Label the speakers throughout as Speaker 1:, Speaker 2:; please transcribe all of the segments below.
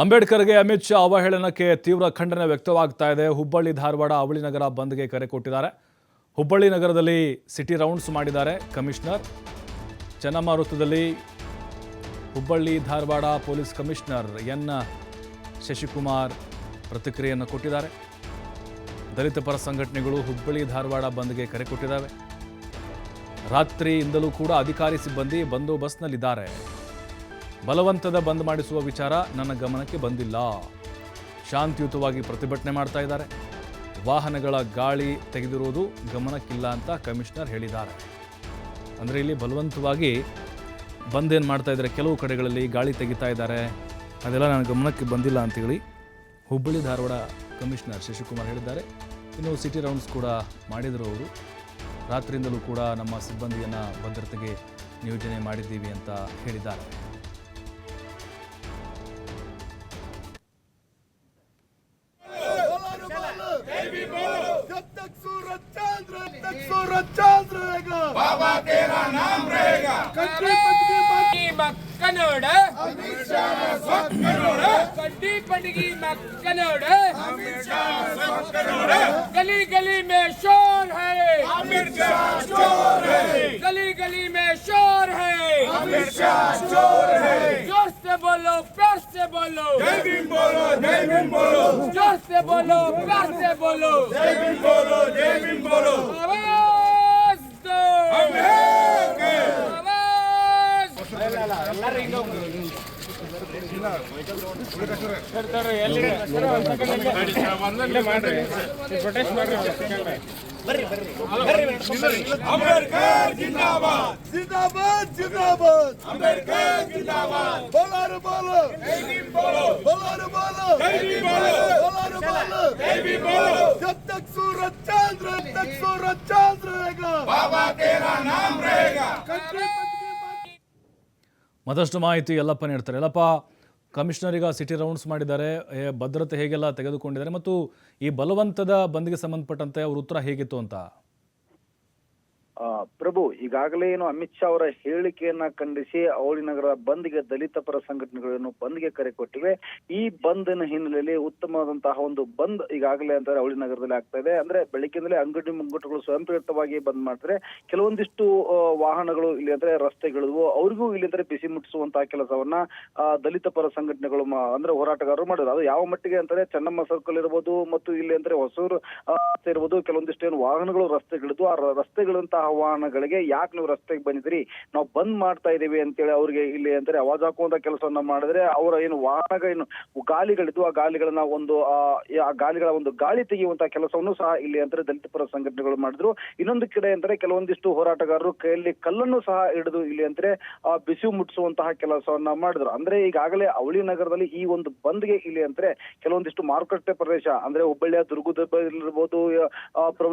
Speaker 1: ಅಂಬೇಡ್ಕರ್ಗೆ ಅಮಿತ್ ಶಾ ಅವಹೇಳನಕ್ಕೆ ತೀವ್ರ ಖಂಡನೆ ವ್ಯಕ್ತವಾಗ್ತಾ ಇದೆ. ಹುಬ್ಬಳ್ಳಿ, ಧಾರವಾಡ, ಅವಳಿ ನಗರ ಬಂದ್ಗೆ ಕರೆ ಕೊಟ್ಟಿದ್ದಾರೆ. ಹುಬ್ಬಳ್ಳಿ ನಗರದಲ್ಲಿ ಸಿಟಿ ರೌಂಡ್ಸ್ ಮಾಡಿದ್ದಾರೆ ಕಮಿಷನರ್. ಚೆನ್ನಮ್ಮ ವೃತ್ತದಲ್ಲಿ Hubballi, Dharwad police commissioner N. Shashikumar ಪ್ರತಿಕ್ರಿಯೆಯನ್ನು ಕೊಟ್ಟಿದ್ದಾರೆ. ದಲಿತ ಪರ ಸಂಘಟನೆಗಳು ಹುಬ್ಬಳ್ಳಿ, ಧಾರವಾಡ ಬಂದ್ಗೆ ಕರೆ ಕೊಟ್ಟಿದ್ದಾವೆ. ರಾತ್ರಿಯಿಂದಲೂ ಕೂಡ ಅಧಿಕಾರಿ ಸಿಬ್ಬಂದಿ ಬಂದೋಬಸ್ತ್ನಲ್ಲಿದ್ದಾರೆ. ಬಲವಂತದ ಬಂದ್ ಮಾಡಿಸುವ ವಿಚಾರ ನನ್ನ ಗಮನಕ್ಕೆ ಬಂದಿಲ್ಲ. ಶಾಂತಿಯುತವಾಗಿ ಪ್ರತಿಭಟನೆ ಮಾಡ್ತಾ ಇದ್ದಾರೆ. ವಾಹನಗಳ ಗಾಳಿ ತೆಗೆದಿರುವುದು ಗಮನಕ್ಕಿಲ್ಲ ಅಂತ ಕಮಿಷನರ್ ಹೇಳಿದ್ದಾರೆ. ಅಂದರೆ ಇಲ್ಲಿ ಬಲವಂತವಾಗಿ ಬಂದ್ ಏನು ಮಾಡ್ತಾ ಇದ್ದಾರೆ? ಕೆಲವು ಕಡೆಗಳಲ್ಲಿ ಗಾಳಿ ತೆಗಿತಾ ಇದ್ದಾರೆ. ಅದೆಲ್ಲ ನನ್ನ ಗಮನಕ್ಕೆ ಬಂದಿಲ್ಲ ಅಂತೇಳಿ ಹುಬ್ಬಳ್ಳಿ ಧಾರವಾಡ ಕಮಿಷನರ್ ಶಶಿಕುಮಾರ್ ಹೇಳಿದ್ದಾರೆ. ಇನ್ನು ಸಿಟಿ ರೌಂಡ್ಸ್ ಕೂಡ ಮಾಡಿದರು ಅವರು. ರಾತ್ರಿಯಿಂದಲೂ ಕೂಡ ನಮ್ಮ ಸಿಬ್ಬಂದಿಯನ್ನು ಭದ್ರತೆಗೆ ನಿಯೋಜನೆ ಮಾಡಿದ್ದೀವಿ ಅಂತ ಹೇಳಿದ್ದಾರೆ.
Speaker 2: बाबा तेरा नाम रहेगा।
Speaker 3: कंडी கட்டி பண்டிகை गली गली में शोर है। गली गली में शोर है। ज़ोर से बोलो प्यार से बोलो।
Speaker 2: बोलो बोलो।
Speaker 3: ज़ोर से बोलो प्यार से बोलो।
Speaker 2: बोलो। अंबेडकर जिंदाबाद जिंदाबाद जिंदाबाद अंबेडकर जिंदाबाद बोलो रे बोलो जय भीम बोलो बोलो रे बोलो जय भीम बोलो बोलो रे बोलो जय भीम बोलो जब तक सूरज चांद रहे तक सूरज चांद रहेगा बाबा तेरा नाम रहेगा कंट्री
Speaker 1: ಮತ್ತಷ್ಟು ಮಾಹಿತಿ ಯಲ್ಲಪ್ಪ ನೀಡ್ತಾರೆ ಯಲ್ಲಪ್ಪ ಕಮಿಷನರ್ ಈಗ ಸಿಟಿ ರೌಂಡ್ಸ್ ಮಾಡಿದ್ದಾರೆ. ಭದ್ರತೆ ಹೇಗೆಲ್ಲ ತೆಗೆದುಕೊಂಡಿದ್ದಾರೆ ಮತ್ತು ಈ ಬಲವಂತದ ಬಂದ್ಗೆ ಸಂಬಂಧಪಟ್ಟಂತೆ ಅವ್ರ ಉತ್ತರ ಹೇಗಿತ್ತು ಅಂತ?
Speaker 4: ಪ್ರಭು, ಈಗಾಗಲೇ ಏನು ಅಮಿತ್ ಶಾ ಅವರ ಹೇಳಿಕೆಯನ್ನ ಖಂಡಿಸಿ ಅವಳಿ ನಗರ ಬಂದ್ಗೆ ದಲಿತ ಪರ ಸಂಘಟನೆಗಳನ್ನು ಬಂದ್ಗೆ ಕರೆ ಕೊಟ್ಟಿವೆ. ಈ ಬಂದ್ನ ಹಿನ್ನೆಲೆಯಲ್ಲಿ ಉತ್ತಮವಾದಂತಹ ಒಂದು ಬಂದ್ ಈಗಾಗಲೇ ಅಂತಾರೆ ಅವಳಿ ನಗರದಲ್ಲಿ ಆಗ್ತಾ ಇದೆ. ಅಂದ್ರೆ ಬೆಳಗ್ಗಿಂದಲೇ ಅಂಗಡಿ ಮುಂಗಟ್ಟುಗಳು ಸ್ವಯಂಪ್ರೇರಿತವಾಗಿ ಬಂದ್ ಮಾಡ್ತಾರೆ. ಕೆಲವೊಂದಿಷ್ಟು ವಾಹನಗಳು ಇಲ್ಲಿ ಅಂದ್ರೆ ರಸ್ತೆಗಳಿದ್ವು. ಅವ್ರಿಗೂ ಇಲ್ಲಿ ಅಂದ್ರೆ ಬಿಸಿ ಮುಟ್ಟಿಸುವಂತಹ ಕೆಲಸವನ್ನ ದಲಿತ ಪರ ಸಂಘಟನೆಗಳು ಅಂದ್ರೆ ಹೋರಾಟಗಾರರು ಮಾಡಿದ್ರು. ಅದು ಯಾವ ಮಟ್ಟಿಗೆ ಅಂತಾರೆ ಚೆನ್ನಮ್ಮ ಸರ್ಕಲ್ ಇರ್ಬೋದು, ಮತ್ತು ಇಲ್ಲಿ ಅಂದ್ರೆ ಹೊಸೂರು ಇರ್ಬೋದು. ಕೆಲವೊಂದಿಷ್ಟು ಏನು ವಾಹನಗಳು, ರಸ್ತೆಗಳಿದ್ವು. ಆ ರಸ್ತೆಗಳಂತಹ ವಾಹನಗಳಿಗೆ ಯಾಕೆ ನೀವು ರಸ್ತೆಗೆ ಬಂದಿದ್ರಿ? ನಾವು ಬಂದ್ ಮಾಡ್ತಾ ಇದೀವಿ ಅಂತೇಳಿ ಅವ್ರಿಗೆ ಇಲ್ಲಿ ಅಂತಾರೆ ಅವಾಜ್ ಹಾಕುವಂತ ಕೆಲಸವನ್ನ ಮಾಡಿದ್ರೆ ಅವರ ಏನು ವಾಹನಗಳ ಏನು ಗಾಲಿಗಳಿದ್ದು ಆ ಗಾಲಿಗಳನ್ನ ಒಂದು, ಆ ಗಾಲಿಗಳ ಒಂದು ಗಾಳಿ ತೆಗೆಯುವಂತಹ ಕೆಲಸವನ್ನು ಸಹ ಇಲ್ಲಿ ಅಂದ್ರೆ ದಲಿತ ಪರ ಸಂಘಟನೆಗಳು ಮಾಡಿದ್ರು. ಇನ್ನೊಂದು ಕಡೆ ಅಂದ್ರೆ ಕೆಲವೊಂದಿಷ್ಟು ಹೋರಾಟಗಾರರು ಕೈಯಲ್ಲಿ ಕಲ್ಲನ್ನು ಸಹ ಹಿಡಿದು ಇಲ್ಲಿ ಅಂದ್ರೆ ಆ, ಬಿಸಿ ಮುಟ್ಟಿಸುವಂತಹ ಕೆಲಸವನ್ನ ಮಾಡಿದ್ರು. ಅಂದ್ರೆ ಈಗಾಗಲೇ ಅವಳಿ ನಗರದಲ್ಲಿ ಈ ಒಂದು ಬಂದ್ಗೆ ಇಲ್ಲಿ ಅಂದ್ರೆ ಕೆಲವೊಂದಿಷ್ಟು ಮಾರುಕಟ್ಟೆ ಪ್ರದೇಶ, ಅಂದ್ರೆ ಹುಬ್ಬಳ್ಳಿಯ ದುರ್ಗದ ಇರ್ಬೋದು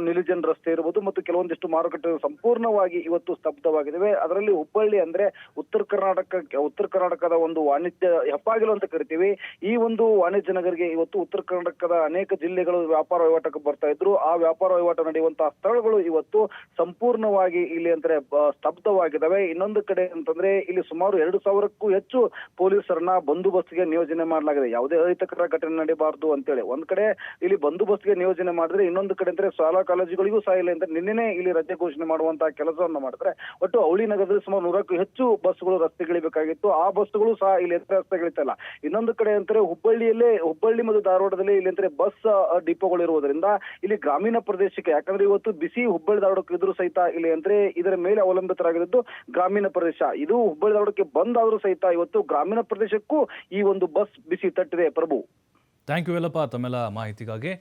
Speaker 4: ನಿಲಿಜನ್ ರಸ್ತೆ ಇರ್ಬೋದು, ಮತ್ತು ಕೆಲವೊಂದಿಷ್ಟು ಮಾರುಕಟ್ಟೆ ಸಂಪೂರ್ಣವಾಗಿ ಇವತ್ತು ಸ್ತಬ್ಧವಾಗಿದ್ದಾವೆ. ಅದರಲ್ಲಿ ಹುಬ್ಬಳ್ಳಿ ಅಂದ್ರೆ ಉತ್ತರ ಕರ್ನಾಟಕ, ಉತ್ತರ ಕರ್ನಾಟಕದ ಒಂದು ವಾಣಿಜ್ಯ ಹೆಪ್ಪಾಗಿಲು ಅಂತ ಕರಿತೀವಿ. ಈ ಒಂದು ವಾಣಿಜ್ಯ ನಗರಿಗೆ ಇವತ್ತು ಉತ್ತರ ಕರ್ನಾಟಕದ ಅನೇಕ ಜಿಲ್ಲೆಗಳು ವ್ಯಾಪಾರ ವಹಿವಾಟಕ್ಕೆ ಬರ್ತಾ ಇದ್ರು. ಆ ವ್ಯಾಪಾರ ವಹಿವಾಟು ನಡೆಯುವಂತಹ ಸ್ಥಳಗಳು ಇವತ್ತು ಸಂಪೂರ್ಣವಾಗಿ ಇಲ್ಲಿ ಅಂದ್ರೆ ಸ್ತಬ್ಧವಾಗಿದ್ದಾವೆ. ಇನ್ನೊಂದು ಕಡೆ ಅಂತಂದ್ರೆ, ಇಲ್ಲಿ ಸುಮಾರು ಎರಡು ಸಾವಿರಕ್ಕೂ ಹೆಚ್ಚು ಪೊಲೀಸರನ್ನ ಬಂದೋಬಸ್ತ್ಗೆ ನಿಯೋಜನೆ ಮಾಡಲಾಗಿದೆ. ಯಾವುದೇ ಅಹಿತಕರ ಘಟನೆ ನಡೆಯಬಾರದು ಅಂತೇಳಿ. ಒಂದ್ ಕಡೆ ಇಲ್ಲಿ ಬಂದೋಬಸ್ತ್ಗೆ ನಿಯೋಜನೆ ಮಾಡಿದ್ರೆ, ಇನ್ನೊಂದು ಕಡೆ ಅಂದ್ರೆ ಶಾಲಾ ಕಾಲೇಜುಗಳಿಗೂ ಸಹ ಇಲ್ಲ ಅಂತ ನಿನ್ನೆ ಇಲ್ಲಿ ರಜೆ ಘೋಷಣೆ ಮಾಡುವಂತಹ ಕೆಲಸವನ್ನ ಮಾಡಿದ್ರೆ ಒಟ್ಟು ಅವಳಿ ನಗರದಲ್ಲಿ ಸುಮಾರು ನೂರಕ್ಕೂ ಹೆಚ್ಚು ಬಸ್ಗಳು ರಸ್ತೆಗಿಳಿಬೇಕಾಗಿತ್ತು ಆ ಬಸ್ಗಳು ಸಹ ಇಲ್ಲಿ ಎಂತ ರಸ್ತೆಗಳಿತ್ತಲ್ಲ ಇನ್ನೊಂದು ಕಡೆ ಅಂತಾರೆ ಹುಬ್ಬಳ್ಳಿಯಲ್ಲೇ ಹುಬ್ಬಳ್ಳಿ ಮತ್ತು ಧಾರವಾಡದಲ್ಲಿ ಇಲ್ಲಿ ಅಂದ್ರೆ ಬಸ್ ಡಿಪೋಗಳು ಇರುವುದರಿಂದ ಇಲ್ಲಿ ಗ್ರಾಮೀಣ ಪ್ರದೇಶಕ್ಕೆ ಯಾಕಂದ್ರೆ ಇವತ್ತು ಬಿಸಿ ಹುಬ್ಬಳ್ಳಿ ಧಾರವಾಡಕ್ಕೆ ಇದ್ರು ಸಹಿತ ಇಲ್ಲಿ ಅಂದ್ರೆ ಇದರ ಮೇಲೆ ಅವಲಂಬಿತರಾಗಿದ್ದು ಗ್ರಾಮೀಣ ಪ್ರದೇಶ. ಇದು ಹುಬ್ಬಳ್ಳಿ ಧಾರವಾಡಕ್ಕೆ ಬಂದಾದರೂ ಸಹಿತ ಇವತ್ತು ಗ್ರಾಮೀಣ ಪ್ರದೇಶಕ್ಕೂ ಈ ಒಂದು ಬಸ್ ಬಿಸಿ ತಟ್ಟಿದೆ ಪ್ರಭು.
Speaker 1: ಥ್ಯಾಂಕ್ ಯು ಎಲ್ಲಪ್ಪ ತಮ್ಮೆಲ್ಲ ಮಾಹಿತಿಗಾಗಿ.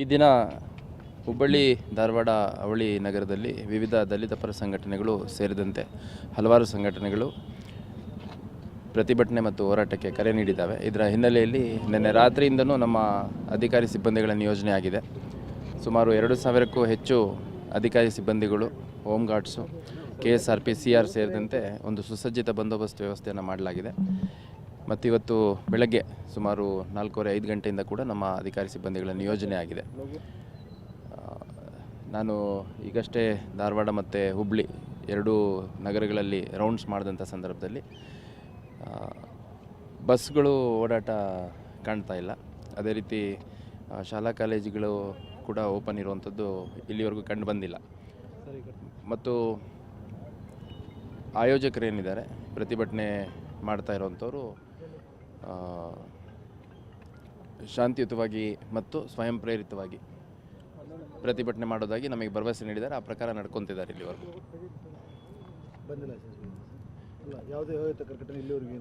Speaker 5: ಈ ದಿನ ಹುಬ್ಬಳ್ಳಿ, ಧಾರವಾಡ, ಅವಳಿ ನಗರದಲ್ಲಿ ವಿವಿಧ ದಲಿತ ಪರ ಸಂಘಟನೆಗಳು ಸೇರಿದಂತೆ ಹಲವಾರು ಸಂಘಟನೆಗಳು ಪ್ರತಿಭಟನೆ ಮತ್ತು ಹೋರಾಟಕ್ಕೆ ಕರೆ ನೀಡಿದ್ದಾವೆ. ಇದರ ಹಿನ್ನೆಲೆಯಲ್ಲಿ ನಿನ್ನೆ ರಾತ್ರಿಯಿಂದನೂ ನಮ್ಮ ಅಧಿಕಾರಿ ಸಿಬ್ಬಂದಿಗಳ ನಿಯೋಜನೆ ಆಗಿದೆ. ಸುಮಾರು ಎರಡು ಸಾವಿರಕ್ಕೂ ಹೆಚ್ಚು ಅಧಿಕಾರಿ ಸಿಬ್ಬಂದಿಗಳು, home guards, K S R P, C R ಸೇರಿದಂತೆ ಒಂದು ಸುಸಜ್ಜಿತ ಬಂದೋಬಸ್ತ್ ವ್ಯವಸ್ಥೆಯನ್ನು ಮಾಡಲಾಗಿದೆ. ಮತ್ತು ಇವತ್ತು ಬೆಳಗ್ಗೆ ಸುಮಾರು ನಾಲ್ಕೂವರೆ ಐದು ಗಂಟೆಯಿಂದ ಕೂಡ ನಮ್ಮ ಅಧಿಕಾರಿ ಸಿಬ್ಬಂದಿಗಳ ನಿಯೋಜನೆ ಆಗಿದೆ. ನಾನು ಈಗಷ್ಟೇ ಧಾರವಾಡ ಮತ್ತು ಹುಬ್ಳಿ ಎರಡೂ ನಗರಗಳಲ್ಲಿ ರೌಂಡ್ಸ್ ಮಾಡಿದಂಥ ಸಂದರ್ಭದಲ್ಲಿ ಬಸ್ಗಳು ಓಡಾಟ ಕಾಣ್ತಾ ಇಲ್ಲ. ಅದೇ ರೀತಿ ಶಾಲಾ ಕಾಲೇಜುಗಳು ಕೂಡ ಓಪನ್ ಇರುವಂಥದ್ದು ಇಲ್ಲಿವರೆಗೂ ಕಂಡು ಬಂದಿಲ್ಲ. ಮತ್ತು ಆಯೋಜಕರೇನಿದ್ದಾರೆ ಪ್ರತಿಭಟನೆ ಮಾಡ್ತಾ ಇರುವಂಥವ್ರು ಶಾಂತಿಯುತವಾಗಿ ಮತ್ತು ಸ್ವಯಂ ಪ್ರೇರಿತವಾಗಿ ಪ್ರತಿಭಟನೆ ಮಾಡೋದಾಗಿ ನಮಗೆ ಭರವಸೆ ನೀಡಿದ್ದಾರೆ. ಆ ಪ್ರಕಾರ ನಡ್ಕೊತಿದ್ದಾರೆ ಇಲ್ಲಿವರೆಗೂ.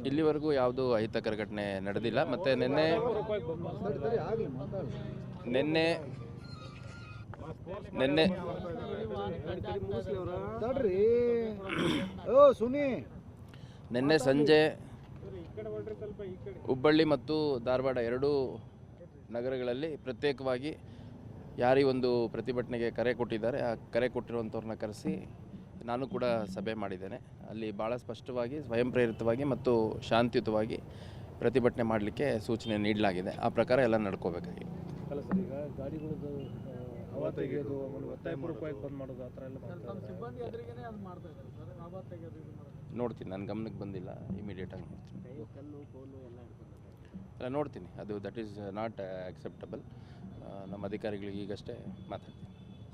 Speaker 2: ಇಲ್ಲಿವರೆಗೂ
Speaker 5: ಯಾವುದೂ ಅಹಿತಕರ ಘಟನೆ ನಡೆದಿಲ್ಲ. ಮತ್ತು ನಿನ್ನೆ ನಿನ್ನೆ ನಿನ್ನೆ ನಿನ್ನೆ ಸಂಜೆ ಹುಬ್ಬಳ್ಳಿ ಮತ್ತು ಧಾರವಾಡ ಎರಡೂ ನಗರಗಳಲ್ಲಿ ಪ್ರತ್ಯೇಕವಾಗಿ ಯಾರೀ ಒಂದು ಪ್ರತಿಭಟನೆಗೆ ಕರೆ ಕೊಟ್ಟಿದ್ದಾರೆ. ಆ ಕರೆ ಕೊಟ್ಟಿರುವಂಥವ್ರನ್ನ ಕರೆಸಿ ನಾನು ಕೂಡ ಸಭೆ ಮಾಡಿದ್ದೇನೆ. ಅಲ್ಲಿ ಭಾಳ ಸ್ಪಷ್ಟವಾಗಿ ಸ್ವಯಂ ಪ್ರೇರಿತವಾಗಿ ಮತ್ತು ಶಾಂತಿಯುತವಾಗಿ ಪ್ರತಿಭಟನೆ ಮಾಡಲಿಕ್ಕೆ ಸೂಚನೆ ನೀಡಲಾಗಿದೆ. ಆ ಪ್ರಕಾರ ಎಲ್ಲ ನಡ್ಕೋಬೇಕಾಗಿ
Speaker 6: ಒತ್ತಾಯಪೂರ್ವಕವಾಗಿ ಬಂದ್ ಮಾಡೋದು ಆ ಥರ ಎಲ್ಲ
Speaker 5: ನೋಡ್ತೀನಿ ನನ್ನ ಗಮನಕ್ಕೆ ಬಂದಿಲ್ಲ ಇಮಿಡಿಯೇಟಾಗಿ ನೋಡ್ತೀನಿ. ಎಲ್ಲ ನೋಡ್ತೀನಿ ಅದು ದಟ್ ಈಸ್ ನಾಟ್ ಅಕ್ಸೆಪ್ಟಬಲ್ ನಮ್ಮ ಅಧಿಕಾರಿಗಳಿಗೆ ಈಗಷ್ಟೇ ಮಾತಾಡ್ತೀನಿ.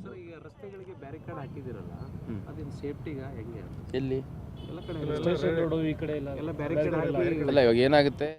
Speaker 6: ಸರ್ ಈಗ ರಸ್ತೆಗಳಿಗೆ ಬ್ಯಾರಿಕೇಡ್ ಹಾಕಿದಿರಲ್ಲ. ಅದೇನು ಸೇಫ್ಟಿಗ ಹೆಂಗೆ?
Speaker 5: ಎಲ್ಲಿ?
Speaker 6: ಎಲ್ಲ ಕಡೆ ಈ ಕಡೆ ಎಲ್ಲ ಎಲ್ಲ ಬ್ಯಾರಿಕೇಡ್ ಹಾಕಿ
Speaker 5: ಅಲ್ಲ ಇವಾಗ ಏನಾಗುತ್ತೆ?